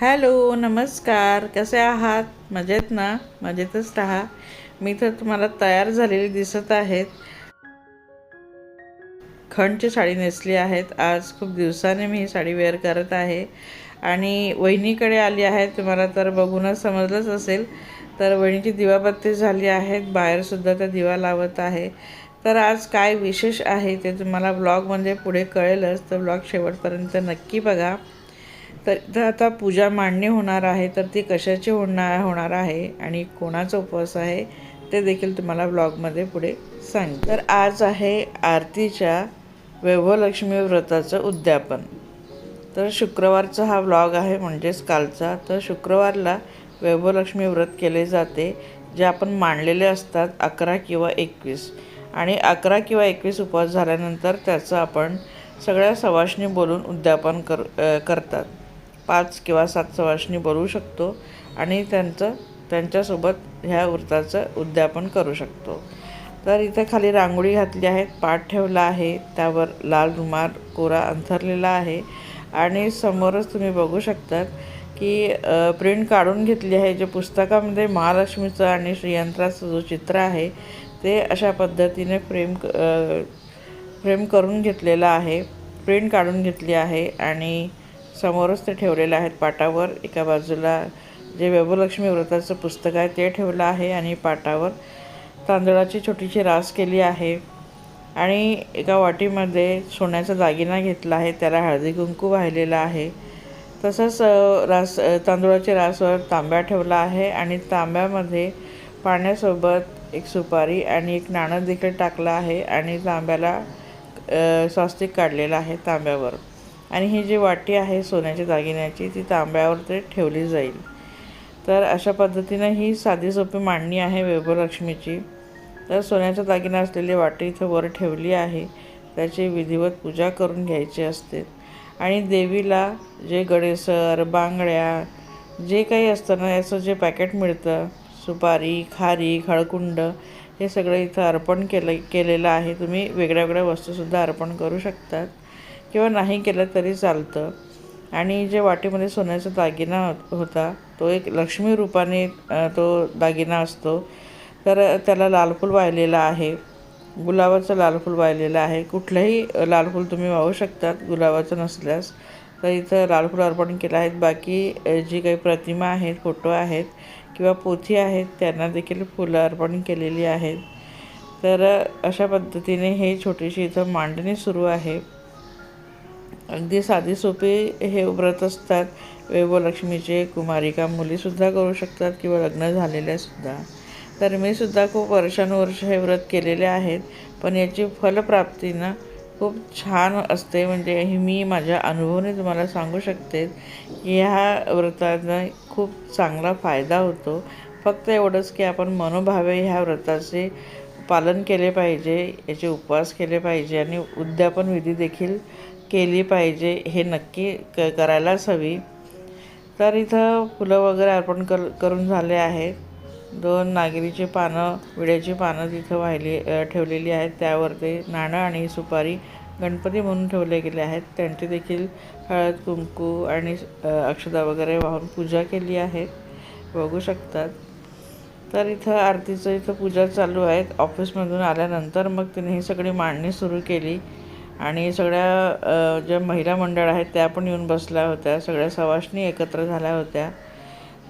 Hello नमस्कार. कसे आहात? मजेत ना? मजेतच राहा. मी तर तुम्हाला तयार झालेली दिसत आहेत. खंडची साडी नेसली आहेत. आज खूप दिवसाने मी ही साडी वेअर करत आहे. आणि वहिनीकडे आली आहे. तुम्हाला तर बघूनच समजलंच असेल. तर वहिनीची दिवाबत्ती झाली आहेत बाहेरसुद्धा त्या दिवा लावत आहे. तर आज काय विशेष आहे ते तुम्हाला ब्लॉगमध्ये म्हणजे पुढे कळेलच. तर ब्लॉग शेवटपर्यंत नक्की बघा. तर इथं आता पूजा मांडणी होणार आहे तर ती कशाची होणार होणार आहे आणि कोणाचा उपवास आहे ते देखील तुम्हाला ब्लॉगमध्ये पुढे सांग तर आज आहे आरतीच्या वैभवलक्ष्मी व्रताचं उद्यापन. तर शुक्रवारचा हा व्लॉग आहे म्हणजेच कालचा. तर शुक्रवारला वैभवलक्ष्मी व्रत केले जाते जे आपण मांडलेले असतात अकरा किंवा एकवीस. आणि अकरा किंवा एकवीस उपवास झाल्यानंतर त्याचं आपण सगळ्या सवाशनी बोलून उद्यापन कर करतात. पाच किंवा सात सवाशनी बोलू शकतो आणि त्यांचं त्यांच्यासोबत ह्या व्रताचं उद्यापन करू शकतो. तर इथे खाली रांगोळी घातली आहे पाठ ठेवला आहे त्यावर लाल रुमाल कोरा अंथरलेला आहे आणि समोरच तुम्ही बघू शकतात की प्रिंट काढून घेतली आहे जे पुस्तकामध्ये महालक्ष्मीचं आणि श्रीयंत्राचं जो चित्र आहे ते अशा पद्धतीने फ्रेम फ्रेम करून घेतलेलं आहे प्रिंट काढून घेतली आहे आणि समोरच ते ठेवलेलं आहेत पाटावर. एका बाजूला जे वैभवलक्ष्मी व्रताचं पुस्तक आहे ते ठेवलं आहे आणि पाटावर तांदळाची छोटीशी रास केली आहे. आणि एका वाटीमध्ये सोन्याचा दागिना घेतला आहे त्याला हळदी कुंकू वाहिलेला आहे. तसंच रास अ, तांदूळाच्या रासवर तांब्या ठेवला आहे आणि तांब्यामध्ये पाण्यासोबत एक सुपारी आणि एक नाणं देखील टाकलं आहे आणि तांब्याला स्वास्तिक काढलेलं आहे तांब्यावर. आणि ही जी वाटी आहे सोन्याच्या दागिन्याची ती तांब्यावर ते ठेवली जाईल. तर अशा पद्धतीनं ही साधी सोपी मांडणी आहे वैभवलक्ष्मीची तर सोन्याचा दागिना असलेली वाटी इथं वर ठेवली आहे. त्याची विधिवत पूजा करून घ्यायची असते. आणि देवीला जे गडेसर बांगड्या जे काही असतं ना याचं जे पॅकेट मिळतं सुपारी खारी खळकुंड हे सगळं इथं अर्पण केलं केलेलं आहे. तुम्ही वेगळ्या वेगळ्या वस्तूसुद्धा अर्पण करू शकतात. किंवा नाही केलं तरी चालतं. आणि जे वाटीमध्ये सोन्याचा दागिना होता तो एक लक्ष्मी रूपाने तो दागिना असतो. तर त्याला लाल फूल वाहिलेलं आहे. गुलाबाचं लाल फूल वाहिलेलं आहे. कुठलंही लाल फूल तुम्ही वाहू शकतात गुलाबाचं नसल्यास. तर इथं लाल फूल अर्पण केलं आहेत. बाकी जी काही प्रतिमा आहेत फोटो आहेत किंवा पोथी आहेत त्यांना देखील फुलं अर्पण केलेली आहेत. तर अशा पद्धतीने हे छोटीशी इथं मांडणी सुरू आहे. अगदी साधी सोपे हे व्रत असतात. वैभवलक्ष्मीचे कुमारिका मुलीसुद्धा करू शकतात किंवा लग्न झालेल्यासुद्धा तर मी सुद्धा खूप वर्षानुवर्ष हे व्रत केलेले आहेत. पण याची फलप्राप्ती ना खूप छान असते. म्हणजे हे मी माझ्या अनुभवाने तुम्हाला सांगू शकते की ह्या व्रतानं खूप चांगला फायदा होतो. फक्त एवढंच की आपण मनोभावे ह्या व्रताचे पालन केले पाहिजे याचे उपवास केले पाहिजे आणि उद्यापन विधी देखील केली पाहिजे हे नक्की क करायलाच हवी. तर इथं फुलं वगैरे अर्पण कर करून झाले आहेत दोन नागिरीची पानं विड्याची पानं तिथं वाहिली ठेवलेली आहेत. त्यावर ते नाणं आणि सुपारी गणपती म्हणून ठेवले गेले आहेत. त्यांची देखील हळद कुंकू आणि अक्षदा वगैरे वाहून पूजा केली आहे. बघू शकतात. तर इथं आरतीचं इथं पूजा चालू आहेत. ऑफिसमधून आल्यानंतर मग तिने ही सगळी मांडणी सुरू केली. आणि सगळ्या ज्या महिला मंडळ आहेत त्या पण येऊन बसल्या होत्या. सगळ्या सवाशणी एकत्र झाल्या होत्या.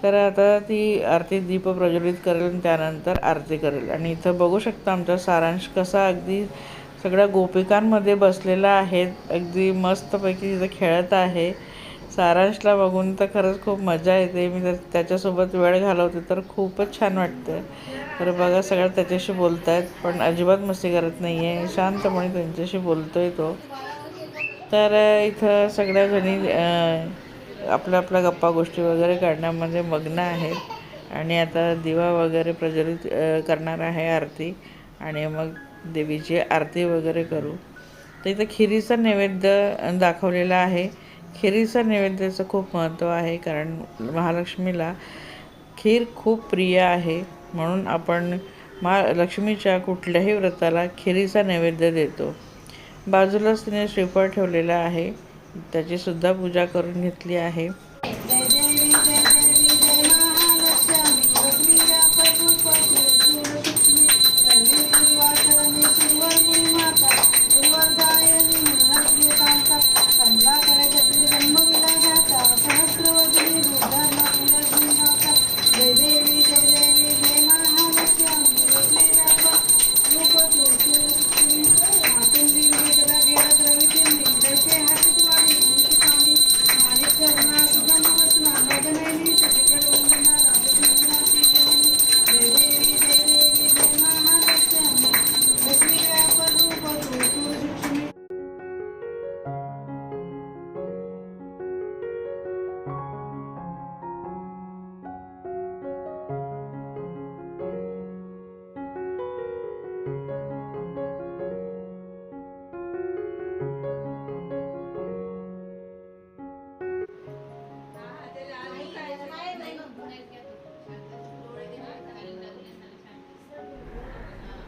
तर आता ती आरती दीप प्रज्वलित करेल आणि त्यानंतर आरती करेल. आणि इथं बघू शकता आमचा सारांश कसा अगदी सगळ्या गोपिकांमध्ये बसलेला आहे. अगदी मस्तपैकी तिथं खेळत आहे. सारांशला बघून तर खरंच खूप मजा येते. मी जर त्याच्यासोबत वेळ घालवते तर खूपच छान वाटतं तर बघा सगळं त्याच्याशी बोलत आहेत पण अजिबात मस्ती करत नाही आहे शांतपणे त्यांच्याशी बोलतो आहे तो. तर इथं सगळ्या जणी आपल्या आपल्या गप्पा गोष्टी वगैरे काढण्यामध्ये मग्न आहेत. आणि आता दिवा वगैरे प्रज्वलित करणार आहे आरती. आणि मग देवीची आरती वगैरे करू. तर इथं खिरीचा नैवेद्य दाखवलेला आहे. खिरीचा नैवेद्याचं खूप महत्त्व आहे कारण महालक्ष्मीला खीर खूप प्रिय आहे. म्हणून आपण महालक्ष्मीच्या कुठल्याही व्रताला खिरीचा नैवेद्य देतो. बाजूलाच तिने श्रीफळ ठेवलेलं आहे. त्याचीसुद्धा पूजा करून घेतली आहे.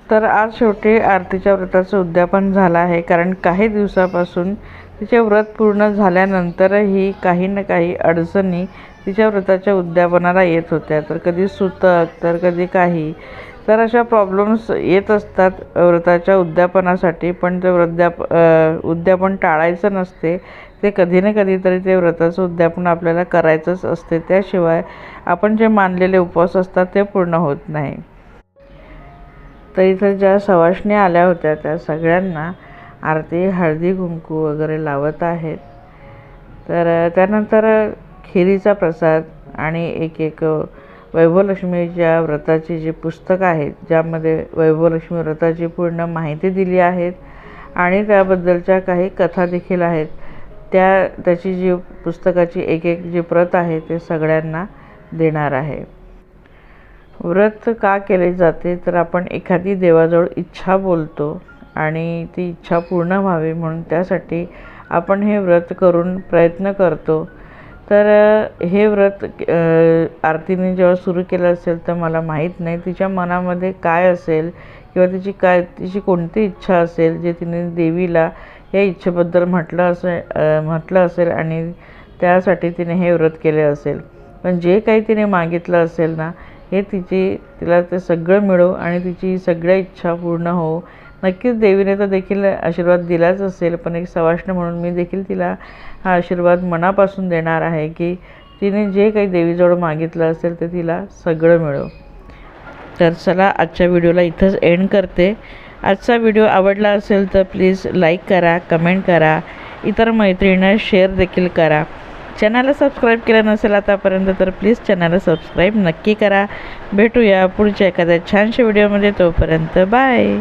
तर आज शेवटी आरतीच्या व्रताचं उद्यापन झालं आहे. कारण काही दिवसापासून तिचे व्रत पूर्ण झाल्यानंतरही काही ना काही अडचणी तिच्या व्रताच्या उद्यापनाला येत होत्या. तर कधी सुतक तर कधी काही. तर अशा प्रॉब्लेम्स येत असतात व्रताच्या उद्यापनासाठी पण ते वृद्याप उद्यापन टाळायचं नसते. ते कधी ना कधीतरी ते व्रताचं उद्यापन आपल्याला करायचंच असते. त्याशिवाय आपण जे मानलेले उपवास असतात ते पूर्ण होत नाही. तर इथं ज्या सवाष्णी आल्या होत्या त्या सगळ्यांना आरती हळदी कुंकू वगैरे लावत आहेत. तर त्यानंतर खिरीचा प्रसाद आणि एक एक वैभवलक्ष्मीच्या व्रताची जी पुस्तकं आहेत ज्यामध्ये वैभवलक्ष्मी व्रताची पूर्ण माहिती दिली आहेत आणि त्याबद्दलच्या काही कथा देखील आहेत. त्या त्याची जी पुस्तकाची एक एक जी प्रत आहे ते सगळ्यांना देणार आहे. व्रत का केले जाते? तर आपण एखादी देवाजवळ इच्छा बोलतो आणि ती इच्छा पूर्ण व्हावी म्हणून त्यासाठी आपण हे व्रत करून प्रयत्न करतो. तर हे व्रत आरतीने जेव्हा सुरू केलं असेल तर मला माहीत नाही तिच्या मनामध्ये काय असेल किंवा तिची काय तिची कोणती इच्छा असेल जे तिने देवीला या इच्छेबद्दल म्हटलं असे म्हटलं असेल आणि त्यासाठी तिने हे व्रत केले असेल. पण जे काही तिने मागितलं असेल ना हे तिची तिला ते सगळं मिळो आणि तिची सगळ्या इच्छा पूर्ण हो. नक्कीच देवीने तर देखील आशीर्वाद दिलाच असेल पण एक सवाष्ण म्हणून मी देखील तिला हा आशीर्वाद मनापासून देणार आहे की तिने जे काही देवीजवळ मागितलं असेल ते तिला सगळं मिळो. तर चला आजच्या व्हिडिओला इथंच एंड करते. आजचा व्हिडिओ आवडला असेल तर प्लीज लाईक करा कमेंट करा. इतर मैत्रिणींना शेअर देखील करा. चॅनलला सबस्क्राईब केलं नसेल आतापर्यंत तर प्लीज चॅनलला सबस्क्राईब नक्की करा. भेटूया पुढच्या एखाद्या छानशा व्हिडिओमध्ये तोपर्यंत बाय.